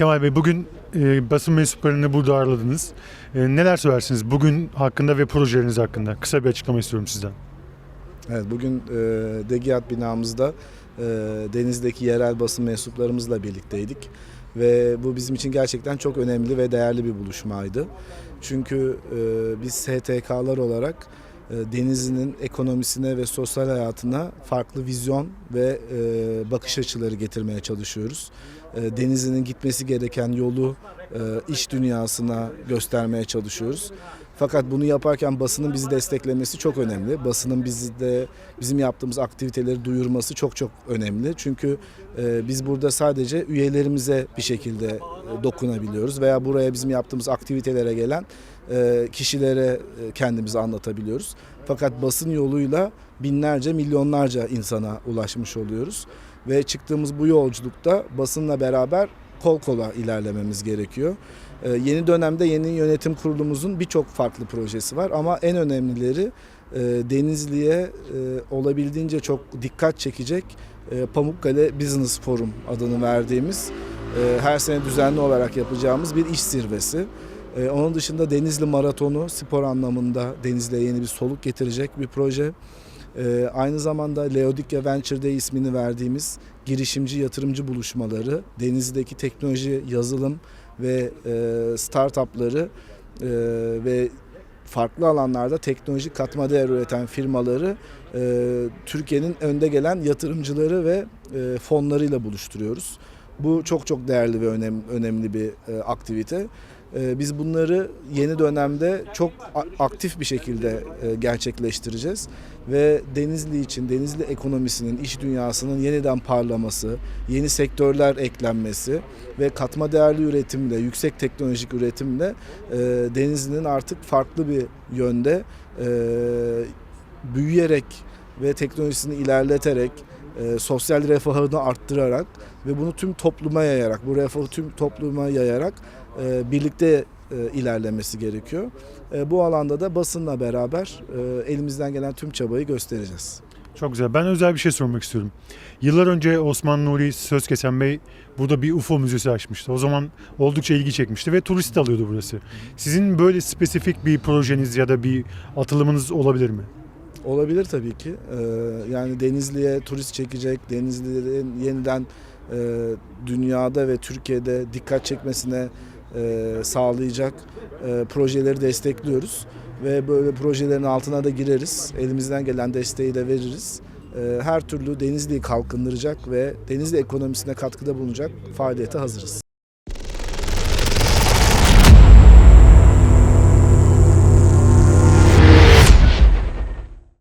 Kemal Bey bugün e, basın mensuplarını burada ağırladınız. E, neler söylersiniz bugün hakkında ve projeleriniz hakkında? Kısa bir açıklama istiyorum sizden. Evet bugün e, Degiyat binamızda e, denizdeki yerel basın mensuplarımızla birlikteydik. Ve bu bizim için gerçekten çok önemli ve değerli bir buluşmaydı. Çünkü e, biz STK'lar olarak denizinin ekonomisine ve sosyal hayatına farklı vizyon ve e, bakış açıları getirmeye çalışıyoruz. E, denizinin gitmesi gereken yolu e, iş dünyasına göstermeye çalışıyoruz. Fakat bunu yaparken basının bizi desteklemesi çok önemli. Basının bizde bizim yaptığımız aktiviteleri duyurması çok çok önemli. Çünkü e, biz burada sadece üyelerimize bir şekilde e, dokunabiliyoruz veya buraya bizim yaptığımız aktivitelere gelen e, kişilere e, kendimizi anlatabiliyoruz. Fakat basın yoluyla binlerce, milyonlarca insana ulaşmış oluyoruz ve çıktığımız bu yolculukta basınla beraber kol kola ilerlememiz gerekiyor. Ee, yeni dönemde yeni yönetim kurulumuzun birçok farklı projesi var ama en önemlileri e, Denizli'ye e, olabildiğince çok dikkat çekecek e, Pamukkale Business Forum adını verdiğimiz e, her sene düzenli olarak yapacağımız bir iş zirvesi. E, onun dışında Denizli Maratonu spor anlamında Denizli'ye yeni bir soluk getirecek bir proje. Ee, aynı zamanda Leodikya Venture Day ismini verdiğimiz girişimci yatırımcı buluşmaları, Denizli'deki teknoloji, yazılım ve e, startupları e, ve farklı alanlarda teknolojik katma değer üreten firmaları e, Türkiye'nin önde gelen yatırımcıları ve e, fonlarıyla buluşturuyoruz. Bu çok çok değerli ve önem, önemli bir e, aktivite. E, biz bunları yeni dönemde çok aktif bir şekilde e, gerçekleştireceğiz ve Denizli için Denizli ekonomisinin, iş dünyasının yeniden parlaması, yeni sektörler eklenmesi ve katma değerli üretimle, yüksek teknolojik üretimle e, Denizli'nin artık farklı bir yönde e, büyüyerek ve teknolojisini ilerleterek e, sosyal refahını arttırarak ve bunu tüm topluma yayarak, bu refahı tüm topluma yayarak e, birlikte e, ilerlemesi gerekiyor. E, bu alanda da basınla beraber e, elimizden gelen tüm çabayı göstereceğiz. Çok güzel. Ben özel bir şey sormak istiyorum. Yıllar önce Osman Nuri Sözkesen Bey burada bir UFO müzesi açmıştı. O zaman oldukça ilgi çekmişti ve turist alıyordu burası. Sizin böyle spesifik bir projeniz ya da bir atılımınız olabilir mi? Olabilir tabii ki. E, yani Denizli'ye turist çekecek, Denizli'nin yeniden e, dünyada ve Türkiye'de dikkat çekmesine e, sağlayacak e, projeleri destekliyoruz. Ve böyle projelerin altına da gireriz. Elimizden gelen desteği de veririz. Her türlü Denizli'yi kalkındıracak ve Denizli ekonomisine katkıda bulunacak faaliyete hazırız.